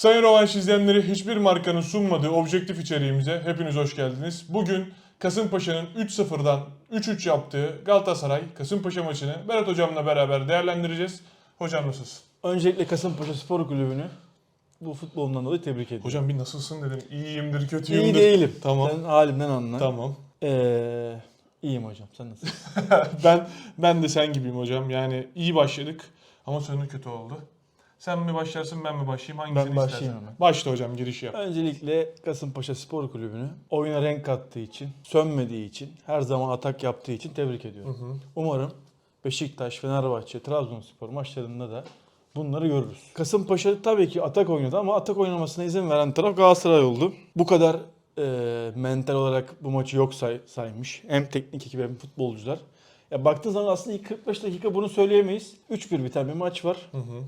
Sayın Rovanş izleyenleri hiçbir markanın sunmadığı objektif içeriğimize hepiniz hoş geldiniz. Bugün Kasımpaşa'nın 3-0'dan 3-3 yaptığı Galatasaray Kasımpaşa maçını Berat Hocam'la beraber değerlendireceğiz. Hocam nasılsın? Öncelikle Kasımpaşa Spor Kulübü'nü bu futbolundan dolayı tebrik ediyorum. Hocam bir nasılsın dedim. İyiyimdir, kötüyümdür. İyi değilim. Tamam. Sen halimden anla. Tamam. Ee, iyiyim hocam. Sen nasılsın? ben ben de sen gibiyim hocam. Yani iyi başladık ama sonu kötü oldu. Sen mi başlarsın ben mi başlayayım? Hangisini Ben başlayayım istersen. hemen. Başla hocam giriş yap. Öncelikle Kasımpaşa Spor Kulübü'nü oyuna renk kattığı için, sönmediği için, her zaman atak yaptığı için tebrik ediyorum. Hı hı. Umarım Beşiktaş, Fenerbahçe, Trabzonspor maçlarında da bunları görürüz. Kasımpaşa tabii ki atak oynadı ama atak oynamasına izin veren taraf Galatasaray oldu. Bu kadar e, mental olarak bu maçı yok say, saymış. Hem teknik ekip hem futbolcular. Ya baktığın zaman aslında ilk 45 dakika bunu söyleyemeyiz. 3-1 biten bir maç var. Hı hı.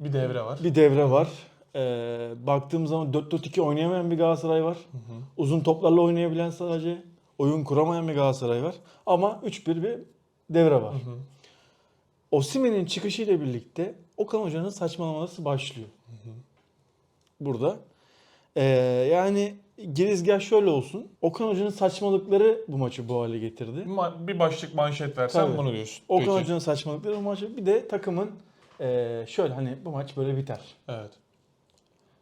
Bir devre var. Bir devre var. E, baktığım zaman 4-4-2 oynayamayan bir Galatasaray var. Hı hı. Uzun toplarla oynayabilen sadece. Oyun kuramayan bir Galatasaray var. Ama 3-1 bir devre var. Hı hı. Osimhen'in çıkışıyla birlikte Okan Hoca'nın saçmalaması başlıyor. Burada. Ee, yani girizgah şöyle olsun. Okan Hoca'nın saçmalıkları bu maçı bu hale getirdi. Ma- bir başlık manşet versen Tabii. bunu diyorsun. Okan Peki. Hoca'nın saçmalıkları bu maçı. Bir de takımın ee, şöyle hani bu maç böyle biter. Evet.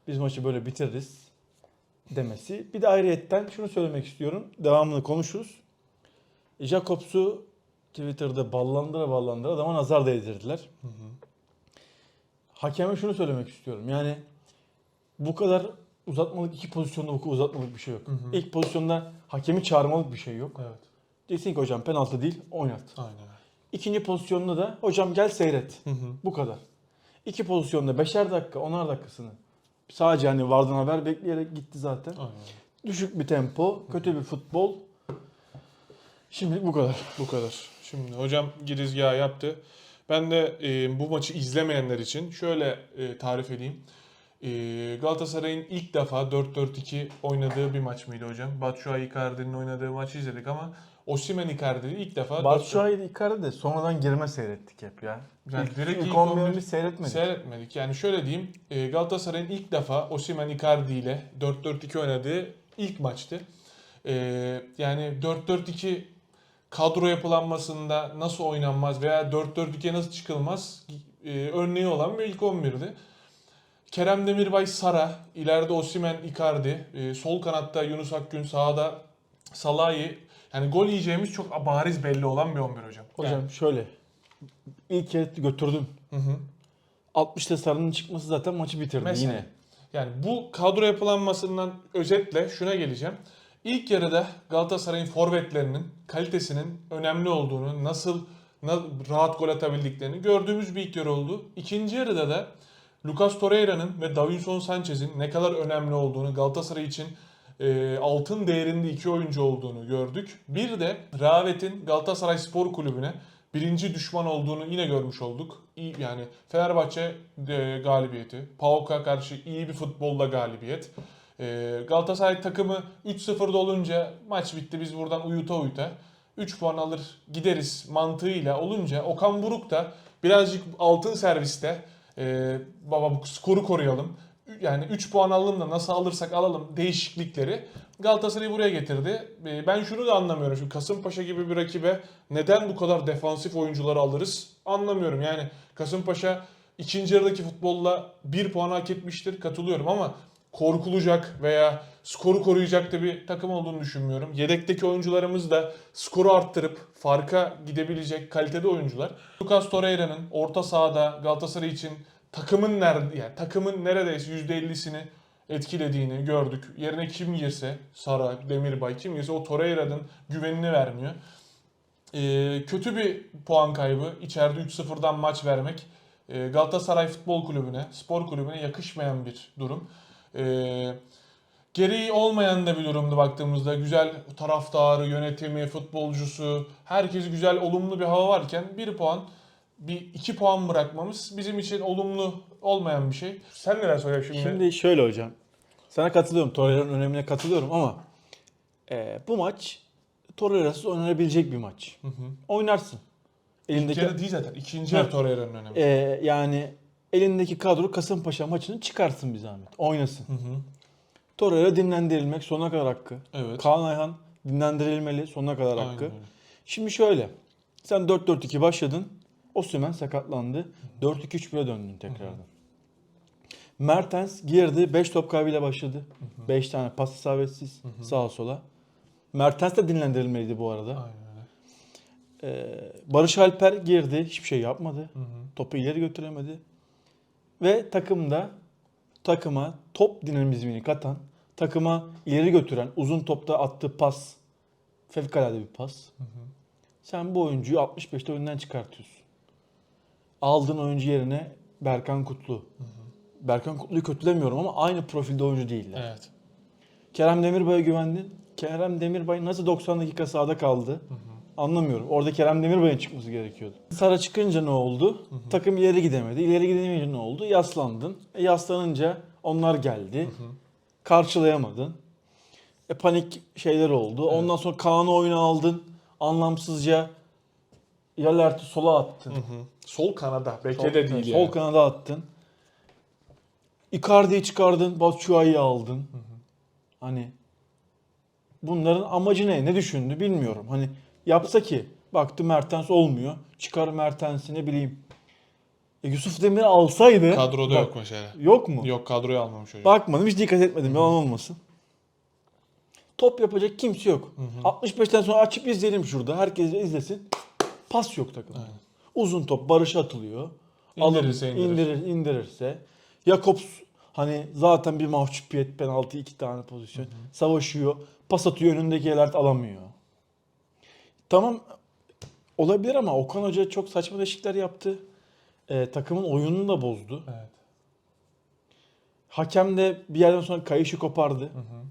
Biz maçı böyle bitiririz demesi. Bir de ayrıyetten şunu söylemek istiyorum. Devamını konuşuruz. Jacobs'u Twitter'da ballandıra ballandıra adama nazar değdirdiler. Hı hı. Hakeme şunu söylemek istiyorum. Yani bu kadar uzatmalık iki pozisyonda bu kadar uzatmalık bir şey yok. Hı hı. İlk pozisyonda hakemi çağırmalık bir şey yok. Evet. Desin ki hocam penaltı değil oynat. Aynen. İkinci pozisyonda da hocam gel seyret. Hı hı. Bu kadar. İki pozisyonda beşer dakika onar dakikasını sadece hani vardan haber bekleyerek gitti zaten. Aynen. Düşük bir tempo, kötü bir futbol. Şimdilik bu kadar. Bu kadar. Şimdi hocam girizgahı yaptı. Ben de e, bu maçı izlemeyenler için şöyle e, tarif edeyim. E, Galatasaray'ın ilk defa 4-4-2 oynadığı bir maç mıydı hocam? Batshuayi Icardi'nin oynadığı maçı izledik ama Osimhen Icardi'yi ilk defa Batshuayi Icardi de sonradan girme seyrettik hep ya. Yani ilk, direkt ilk ilk 11'imiz 11 seyretmedik. Seyretmedik. Yani şöyle diyeyim. e, Galatasaray'ın ilk defa Osimhen Icardi ile 4-4-2 oynadığı ilk maçtı. E, yani 4-4-2 kadro yapılanmasında nasıl oynanmaz veya 4-4-2'ye nasıl çıkılmaz e, örneği olan bir ilk 11'di. Kerem Demirbay Sara, ileride Osimhen Icardi, e, sol kanatta Yunus Akgün, sağda Salahi. Yani gol yiyeceğimiz çok bariz belli olan bir 11 hocam. Hocam Yani- şöyle. İlk kez götürdün. Hı hı. 60'ta Sarı'nın çıkması zaten maçı bitirdi Mesela. yine. Yani bu kadro yapılanmasından özetle şuna geleceğim. İlk yarıda Galatasaray'ın forvetlerinin kalitesinin önemli olduğunu, nasıl na- rahat gol atabildiklerini gördüğümüz bir ilk yarı oldu. İkinci yarıda da Lucas Torreira'nın ve Davinson Sanchez'in ne kadar önemli olduğunu Galatasaray için e, altın değerinde iki oyuncu olduğunu gördük. Bir de Ravet'in Galatasaray Spor Kulübü'ne birinci düşman olduğunu yine görmüş olduk. İyi, yani Fenerbahçe e, galibiyeti, PAOK'a karşı iyi bir futbolla galibiyet. E, Galatasaray takımı 3-0'da olunca maç bitti biz buradan uyuta uyuta 3 puan alır gideriz mantığıyla olunca Okan Buruk da birazcık altın serviste e, baba skoru koruyalım. Yani 3 puan alalım da nasıl alırsak alalım değişiklikleri Galatasaray'ı buraya getirdi. E, Ben şunu da anlamıyorum. Şimdi Kasımpaşa gibi bir rakibe neden bu kadar defansif oyuncuları alırız? Anlamıyorum. Yani Kasımpaşa ikinci yarıdaki futbolla 1 puan hak etmiştir. Katılıyorum ama korkulacak veya skoru koruyacak da bir takım olduğunu düşünmüyorum. Yedekteki oyuncularımız da skoru arttırıp farka gidebilecek kalitede oyuncular. Lucas Torreira'nın orta sahada Galatasaray için takımın nerede yani takımın neredeyse %50'sini etkilediğini gördük. Yerine kim girse Sara, Demirbay kim girse o Torreira'nın güvenini vermiyor. Ee, kötü bir puan kaybı. İçeride 3-0'dan maç vermek. Ee, Galatasaray Futbol Kulübü'ne, spor kulübüne yakışmayan bir durum. Ee, gereği olmayan da bir durumdu baktığımızda. Güzel taraftarı, yönetimi, futbolcusu, herkes güzel, olumlu bir hava varken bir puan, bir iki puan bırakmamız bizim için olumlu olmayan bir şey. Sen neler söylüyorsun şimdi? Şimdi şöyle hocam. Sana katılıyorum. Torreira'nın önemine katılıyorum ama e, bu maç Torreira'sız oynanabilecek bir maç. Hı hı. Oynarsın. İlk Elindeki yarı değil zaten. İkinci yarı Torreira'nın önemi. e, yani elindeki kadro Kasımpaşa maçını çıkarsın bir zahmet. Oynasın. Hı hı. Torreira dinlendirilmek sonuna kadar hakkı. Evet. Kaan Ayhan dinlendirilmeli sonuna kadar Aynen hakkı. öyle. Şimdi şöyle. Sen 4-4-2 başladın. Osimhen sakatlandı. 4-2-3-1'e döndün tekrardan. Mertens girdi. 5 top kaybıyla başladı. 5 tane pas isabetsiz sağa sola. Mertens de dinlendirilmeliydi bu arada. Aynen öyle. Ee, Barış Alper girdi. Hiçbir şey yapmadı. Hı hı. Topu ileri götüremedi. Ve takımda takıma top dinamizmini katan, takıma ileri götüren, uzun topta attığı pas fevkalade bir pas. Hı hı. Sen bu oyuncuyu 65'te oyundan çıkartıyorsun. Aldığın oyuncu yerine Berkan Kutlu. Berkan Kutlu'yu kötülemiyorum ama aynı profilde oyuncu değiller. Evet. Kerem Demirbay'a güvendin. Kerem Demirbay nasıl 90 dakika sahada kaldı? Hı hı. Anlamıyorum. Orada Kerem Demirbay'ın çıkması gerekiyordu. Sara çıkınca ne oldu? Takım ileri gidemedi. İleri gidemeyince ne oldu? Yaslandın. E, yaslanınca onlar geldi. Hı hı. Karşılayamadın. E, panik şeyler oldu. Evet. Ondan sonra Kaan'ı oyuna aldın. Anlamsızca Yalert'i sola attın. Hı hı. Sol kanada. Beke Sol- de değil Sol yani. kanada attın. Icardi'yi çıkardın. Batshuayi'yi aldın. Hani bunların amacı ne? Ne düşündü bilmiyorum. Hani yapsa ki baktı Mertens olmuyor. Çıkar Mertens'i ne bileyim. E, Yusuf Demir alsaydı. Kadroda Bak, yok mesela. Yok mu? Yok kadroya almamış hocam. Bakmadım hiç dikkat etmedim yalan olmasın. Top yapacak kimse yok. Hı hı. 65'ten sonra açıp izleyelim şurada. Herkes izlesin. Pas yok takımda. Aynen. Uzun top Barış'a atılıyor. İndirirse Alın- indirir. indirir, indirirse. Jakobs hani zaten bir mahcupiyet penaltı iki tane pozisyon. Savaşıyor. Pas atıyor önündeki Elert alamıyor. Tamam olabilir ama Okan Hoca çok saçma değişiklikler yaptı. Ee, takımın oyununu da bozdu. Evet. Hakem de bir yerden sonra kayışı kopardı. Hı hı.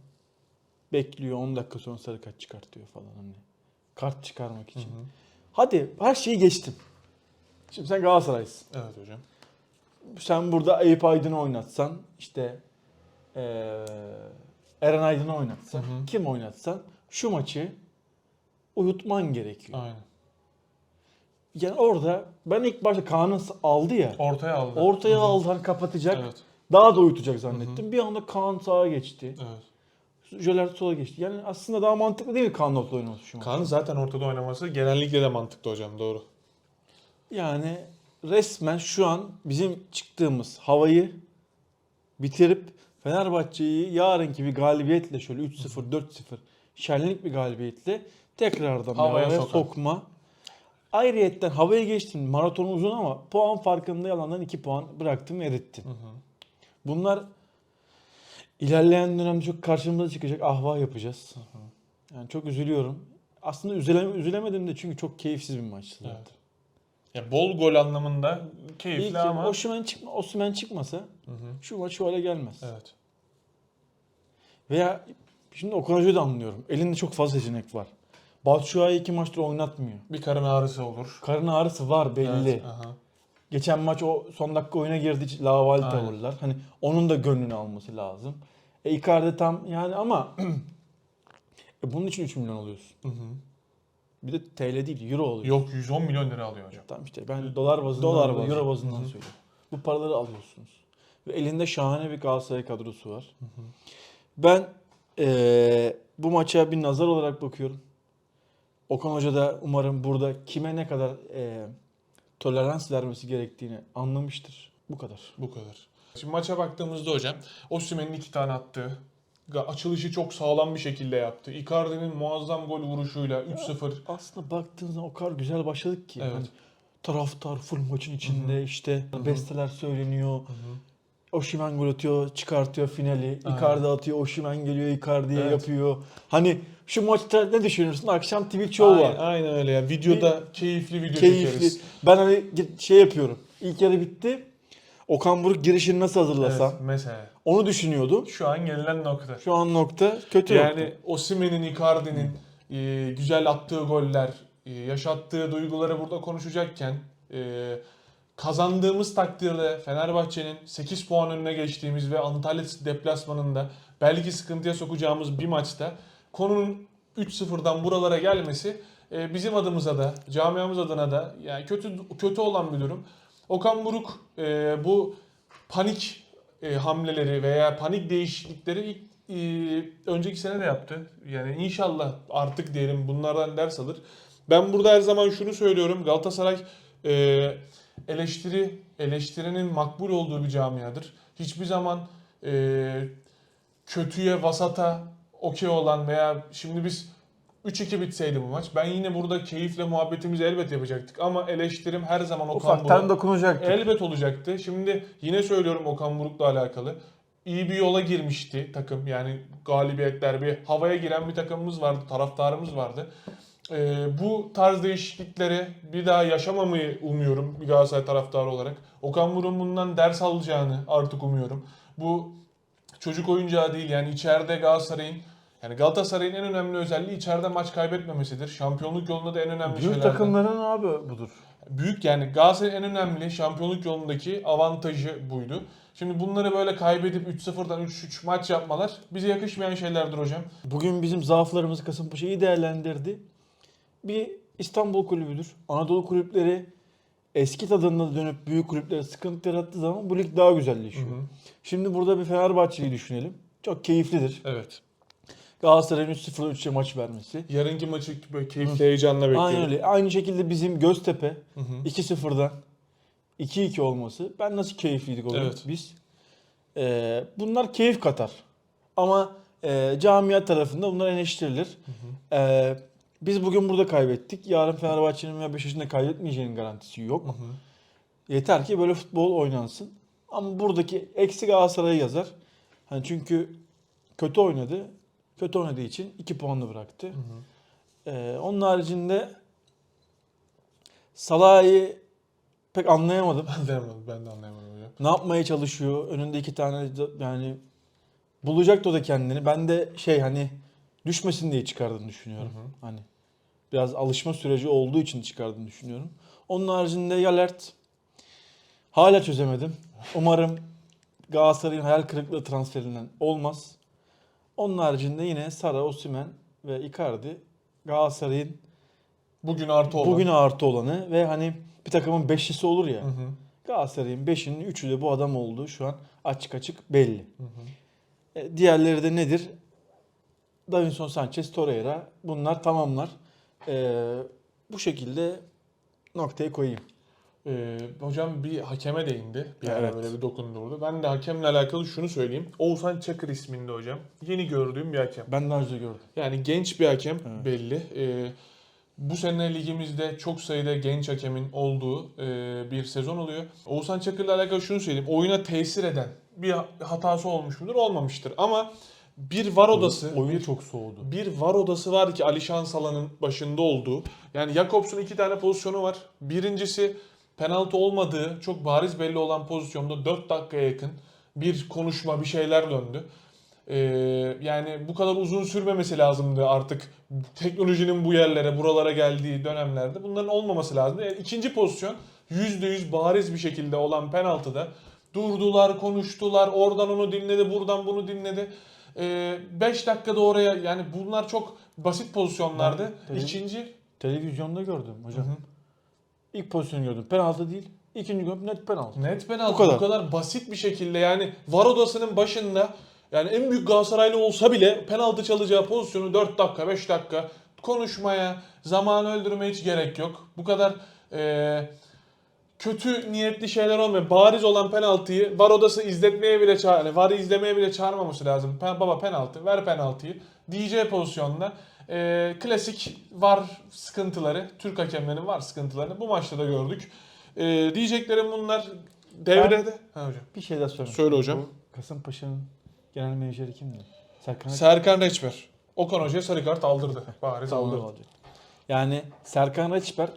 Bekliyor 10 dakika sonra sarı kart çıkartıyor falan hani. Kart çıkarmak Hı için. hı. Hadi her şeyi geçtim. Şimdi sen Galatasaray'sın. Evet hocam. Sen burada Eyüp Aydın'ı oynatsan, işte eee Eren Aydın'ı oynatsan, Hı hı. kim oynatsan şu maçı uyutman gerekiyor. Aynen. Yani orada ben ilk başta Kaan'ı aldı ya, Ortaya aldı. ortaya Hı hı. aldı hani kapatacak, Evet. daha da uyutacak zannettim. Bir anda Kaan sağa geçti, Evet. Jöler sola geçti. Yani aslında daha mantıklı değil mi Kaan'ın ortada oynaması şu? Kaan'ın zaten ortada oynaması genellikle de mantıklı hocam doğru. Yani resmen şu an bizim çıktığımız havayı bitirip Fenerbahçe'yi yarınki bir galibiyetle şöyle 3-0, 4-0 şenlik bir galibiyetle tekrardan Havaya havaya, sokma. Ayrıyetten havaya geçtin. Maraton uzun ama puan farkında yalandan 2 puan bıraktım erittin. Hı hı. Bunlar ilerleyen dönemde çok karşımıza çıkacak ahvah yapacağız. Yani çok üzülüyorum. Aslında üzüle, üzülemedim de çünkü çok keyifsiz bir maçtı zaten. Ya bol gol anlamında keyifli İyi ki ama. Osimhen çıkma, Osimhen çıkmasa Hı hı. şu maç şu hale gelmez. Evet. Veya şimdi Okan Hoca'yı da anlıyorum. Elinde çok fazla seçenek var. Batshuayi iki maçtır oynatmıyor. Bir karın ağrısı olur. Karın ağrısı var belli. Evet, aha. Geçen maç o son dakika oyuna girdi. Aynen. tavırlar. Hani onun da gönlünü alması lazım. E Icardi tam yani ama e bunun için 3 milyon alıyorsun. Hı hı. Bir de TL değil euro oluyor. Yok 110 milyon lira alıyor hocam. Tamam işte ben dolar bazından, Dolar dolar bazı. euro bazından Hı söylüyorum. Bu paraları alıyorsunuz. Ve elinde şahane bir Galatasaray kadrosu var. Ben eee, bu maça bir nazar olarak bakıyorum. Okan Hoca da umarım burada kime ne kadar eee, tolerans vermesi gerektiğini anlamıştır. Bu kadar. Bu kadar. Şimdi maça baktığımızda hocam Osimhen'in iki tane attığı açılışı çok sağlam bir şekilde yaptı. Icardi'nin muazzam gol vuruşuyla 3-0. Aslında baktığın zaman o kadar güzel başladık ki. Evet. Hani taraftar full maçın içinde işte Hı hı. besteler söyleniyor. Osimhen gol atıyor, çıkartıyor finali. Aynen. Icardi atıyor, Osimhen geliyor, Icardi'ye Evet. yapıyor. Hani şu maçta ne düşünürsün? Akşam Twitch show var. aynen öyle ya. Videoda keyifli video Keyifli. çekeriz. Ben hani şey yapıyorum. İlk yarı bitti. Okan Buruk girişini nasıl hazırlasam Evet, mesela. onu düşünüyordum. Şu an gelinen nokta. Şu an nokta kötü Yani nokta. Osimhen'in, Icardi'nin e, güzel attığı goller, e, yaşattığı duyguları burada konuşacakken e, kazandığımız takdirde Fenerbahçe'nin 8 puan önüne geçtiğimiz ve Antalya deplasmanında belki sıkıntıya sokacağımız bir maçta konunun 3-0'dan buralara gelmesi e, bizim adımıza da, camiamız adına da yani kötü kötü olan bir durum. Okan Buruk e, bu panik e, hamleleri veya panik değişiklikleri ilk e, önceki sene de yaptı. Yani inşallah artık diyelim bunlardan ders alır. Ben burada her zaman şunu söylüyorum. Galatasaray e, eleştiri eleştirinin makbul olduğu bir camiadır. Hiçbir zaman e, kötüye, vasata okey olan veya şimdi biz 3-2 bitseydi bu maç. Ben yine burada keyifle muhabbetimizi elbet yapacaktık. Ama eleştirim her zaman Okan Ufaktan Buruk. dokunacaktı. Elbet olacaktı. Şimdi yine söylüyorum Okan Buruk'la alakalı. İyi bir yola girmişti takım. Yani galibiyetler bir havaya giren bir takımımız vardı, taraftarımız vardı. Ee, bu tarz değişiklikleri bir daha yaşamamayı umuyorum bir Galatasaray taraftarı olarak. Okan Buruk'un bundan ders alacağını artık umuyorum. Bu çocuk oyuncağı değil yani içeride Galatasaray'ın yani Galatasaray'ın en önemli özelliği içeride maç kaybetmemesidir. Şampiyonluk yolunda da en önemli Büyük şeylerden. takımların abi budur. Büyük yani Galatasaray'ın en önemli şampiyonluk yolundaki avantajı buydu. Şimdi bunları böyle kaybedip 3-0'dan 3-3 maç yapmalar bize yakışmayan şeylerdir hocam. Bugün bizim zaaflarımızı Kasımpaşa iyi değerlendirdi. Bir İstanbul kulübüdür. Anadolu kulüpleri eski tadında dönüp büyük kulüplere sıkıntı yarattığı zaman bu lig daha güzelleşiyor. Şimdi burada bir Fenerbahçe'yi düşünelim. Çok keyiflidir. Evet. Galatasaray'ın 3-0'da 3'e maç vermesi. Yarınki maçı böyle keyifli heyecanla bekliyorum. Aynen öyle. Aynı şekilde bizim Göztepe Hı hı. 2-0'dan 2-2 olması. Ben nasıl keyifliydik o gün Evet. biz. Ee, bunlar keyif katar. Ama e, camia tarafında bunlar eleştirilir. Ee, biz bugün burada kaybettik. Yarın Fenerbahçe'nin veya Beşiktaş'ın da kaybetmeyeceğinin garantisi yok. Yeter ki böyle futbol oynansın. Ama buradaki eksi Galatasaray'ı yazar. Hani çünkü kötü oynadı. Kötü oynadığı için 2 puanlı bıraktı. Hı hı. Ee, onun haricinde Salah'ı pek anlayamadım. Anlamadım, ben de anlayamadım hocam. Ne yapmaya çalışıyor? Önünde iki tane yani bulacaktı o da kendini. Ben de şey hani düşmesin diye çıkardığını düşünüyorum. Hı hı. Hani biraz alışma süreci olduğu için çıkardığını düşünüyorum. Onun haricinde Yalert hala çözemedim. Umarım Galatasaray'ın hayal kırıklığı transferinden olmaz. Onun haricinde yine Sara, Osimhen ve Icardi Galatasaray'ın Bugün artı olan. bugün artı olanı ve hani bir takımın beşlisi olur ya. Hı hı. Galatasaray'ın 5'inin 3'ü de bu adam olduğu şu an açık açık belli. Hı hı. E, diğerleri de nedir? Davinson Sanchez, Torreira bunlar tamamlar. E, bu şekilde noktaya koyayım. Ee, hocam bir hakeme değindi. Bir ara Evet. böyle bir dokundurdu. Ben de hakemle alakalı şunu söyleyeyim. Oğuzhan Çakır isminde hocam. Yeni gördüğüm bir hakem. Ben daha önce gördüm. Yani genç bir hakem Evet. belli. Ee, bu sene ligimizde çok sayıda genç hakemin olduğu e, bir sezon oluyor. Oğuzhan Çakır'la alakalı şunu söyleyeyim. Oyuna tesir eden bir hatası olmuş mudur? Olmamıştır. Ama bir var odası, Oyun çok soğudu. bir var odası var ki Alişan Salah'ın başında olduğu. Yani Jakobs'un iki tane pozisyonu var. Birincisi penaltı olmadığı çok bariz belli olan pozisyonda 4 dakikaya yakın bir konuşma, bir şeyler döndü. Ee, yani bu kadar uzun sürmemesi lazımdı artık teknolojinin bu yerlere, buralara geldiği dönemlerde. Bunların olmaması lazımdı. Yani ikinci pozisyon %100 bariz bir şekilde olan penaltıda durdular, konuştular, oradan onu dinledi, buradan bunu dinledi. 5 dakikada oraya yani bunlar çok basit pozisyonlardı. Ben- Tabii. İkinci Televizyonda gördüm hocam. Hı hı. İlk pozisyonu gördüm. Penaltı değil. İkinci gördüm net penaltı. Net penaltı Bu bu kadar. kadar. basit bir şekilde yani var odasının başında yani en büyük Galatasaraylı olsa bile penaltı çalacağı pozisyonu 4 dakika 5 dakika konuşmaya zaman öldürmeye hiç gerek yok. Bu kadar eee, kötü niyetli şeyler olmuyor. Bariz olan penaltıyı var odası izletmeye bile çağır, yani VAR'ı izlemeye bile çağırmaması lazım. Pe- baba penaltı ver penaltıyı. DJ pozisyonda eee, klasik var sıkıntıları, Türk hakemlerinin var sıkıntılarını bu maçta da gördük. Eee, diyeceklerim bunlar devrede. Ha hocam. Bir şey daha söyle. Söyle hocam. Kasımpaşa'nın genel menajeri kimdi? Serkan Serkan Reçber. Okan Hoca'ya sarı kart aldırdı. Bariz aldırdı. olacak. Yani Serkan Reçber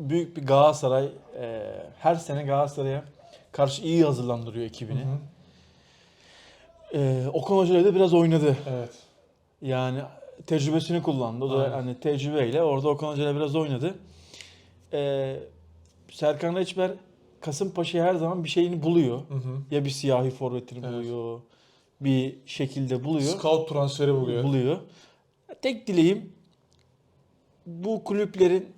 büyük bir Galatasaray e, her sene Galatasaray'a karşı iyi hazırlandırıyor ekibini. Hı hı. E, Okan Hoca ile de biraz oynadı. Evet. Yani tecrübesini kullandı. O da Aynen. hani tecrübeyle orada Okan Hoca ile biraz oynadı. E, Serkan Reçber Kasımpaşa'ya her zaman bir şeyini buluyor. Hı hı. Ya bir siyahi forvetini Evet. buluyor. Bir şekilde buluyor. Scout transferi buluyor. buluyor. Tek dileğim bu kulüplerin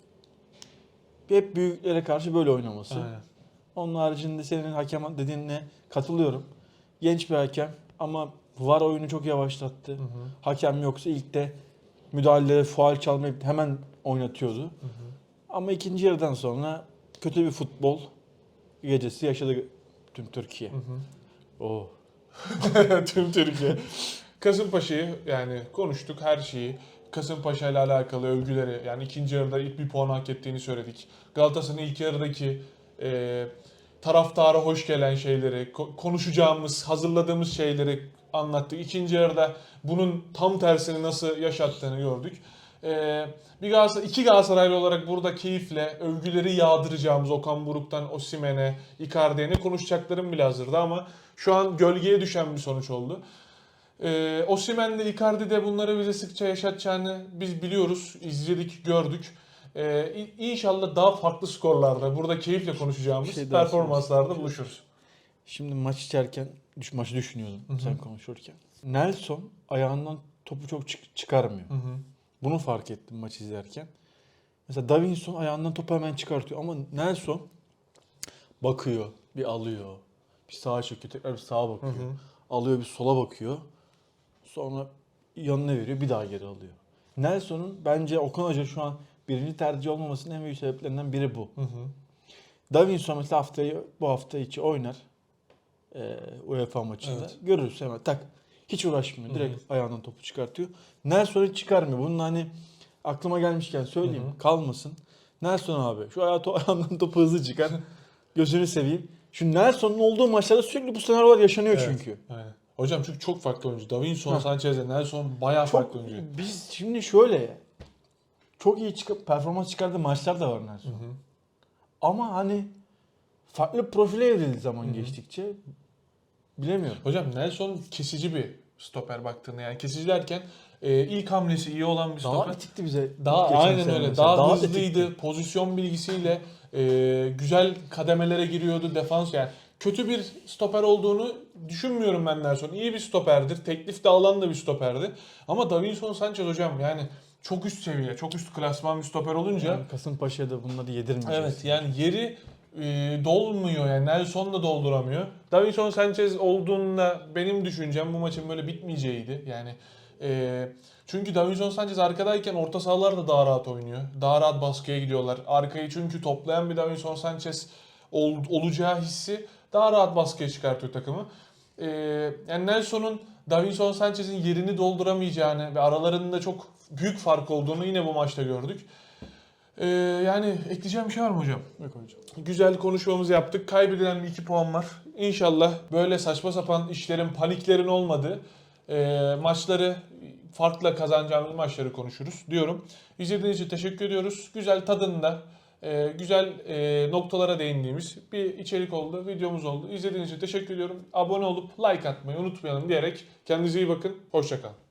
hep büyüklere karşı böyle oynaması. Aynen. Onun haricinde senin hakem dediğine katılıyorum. Genç bir hakem ama VAR oyunu çok yavaşlattı. Hakem yoksa ilk de müdahaleleri, faal çalmayıp hemen oynatıyordu. Ama ikinci yarıdan sonra kötü bir futbol gecesi yaşadı tüm Türkiye. Oh. Tüm Türkiye. Kasımpaşa'yı yani konuştuk her şeyi. Kasımpaşa ile alakalı övgüleri yani ikinci yarıda ilk bir puan hak ettiğini söyledik. Galatasaray'ın ilk yarıdaki e, taraftara hoş gelen şeyleri, ko- konuşacağımız, hazırladığımız şeyleri anlattık. İkinci yarıda bunun tam tersini nasıl yaşattığını gördük. E, bir Galatasaray, iki Galatasaraylı olarak burada keyifle övgüleri yağdıracağımız Okan Buruk'tan Osimhen'e, Icardi'ye konuşacaklarım bile hazırdı ama şu an gölgeye düşen bir sonuç oldu. Ee, Osimhen de Icardi de bunları bize sıkça yaşatacağını biz biliyoruz, izledik, gördük. Ee, inşallah daha farklı skorlarda, burada keyifle konuşacağımız Bir şey performanslarda buluşuruz. Şimdi maç içerken düş, maçı düşünüyordum sen konuşurken. Nelson ayağından topu çok çık- çıkarmıyor. Bunu fark ettim maç izlerken. Mesela Davinson ayağından topu hemen çıkartıyor ama Nelson bakıyor, bir alıyor, bir sağa çekiyor, tekrar bir sağa bakıyor. Alıyor bir sola bakıyor. Sonra yanına veriyor, bir daha geri alıyor. Nelson'un bence Okan Hoca şu an birinci tercih olmamasının en büyük sebeplerinden biri bu. Davinson mesela haftayı bu hafta içi oynar. Ee, UEFA maçında. Evet. Görürüz hemen tak. Hiç uğraşmıyor. Direkt ayağından topu çıkartıyor. Nelson hiç çıkarmıyor. Bunun hani aklıma gelmişken söyleyeyim. Kalmasın. Nelson abi şu ayağı to- ayağından topu hızlı çıkar. Gözünü seveyim. Şu Nelson'un olduğu maçlarda sürekli bu senaryolar yaşanıyor Evet. çünkü. Aynen. Hocam çünkü çok farklı oyuncu. Davinson. Sanchez'e, Nelson bayağı Çok, farklı oyuncu. biz şimdi şöyle çok iyi çıkıp performans çıkardığı maçlar da var Nelson. Ama hani farklı profile evrildi zaman geçtikçe bilemiyorum. Hocam Nelson kesici bir stoper baktığında yani kesici derken e, ilk hamlesi iyi olan bir Daha stoper. itikti bize. Daha aynen öyle. mesela. Daha, itikti. hızlıydı. Pozisyon bilgisiyle e, güzel kademelere giriyordu defans yani. Kötü bir stoper olduğunu düşünmüyorum ben Nelson. İyi bir stoperdir. Teklif de alan da bir stoperdi. Ama Davinson Sanchez hocam yani çok üst seviye, çok üst klasman bir stoper olunca Yani Kasımpaşa'ya da bunları yedirmeyeceğiz. Evet yani yeri e, dolmuyor yani Nelson da dolduramıyor. Davinson Sanchez olduğunda benim düşüncem bu maçın böyle bitmeyeceğiydi. Yani e, çünkü Davinson Sanchez arkadayken orta sahalar da daha rahat oynuyor. Daha rahat baskıya gidiyorlar. Arkayı çünkü toplayan bir Davinson Sanchez ol- olacağı hissi daha rahat baskıya çıkartıyor takımı. E, yani Nelson'un Davinson Sanchez'in yerini dolduramayacağını ve aralarında çok büyük fark olduğunu yine bu maçta gördük. Ee, yani ekleyeceğim bir şey var mı hocam? Yok hocam. Güzel konuşmamızı yaptık. Kaybedilen bir iki puan var. İnşallah böyle saçma sapan işlerin, paniklerin olmadığı e, maçları farklı kazanacağımız maçları konuşuruz diyorum. İzlediğiniz için teşekkür ediyoruz. Güzel tadında, e, güzel e, noktalara değindiğimiz bir içerik oldu, videomuz oldu. İzlediğiniz için teşekkür ediyorum. Abone olup like atmayı unutmayalım diyerek kendinize iyi bakın. Hoşçakalın.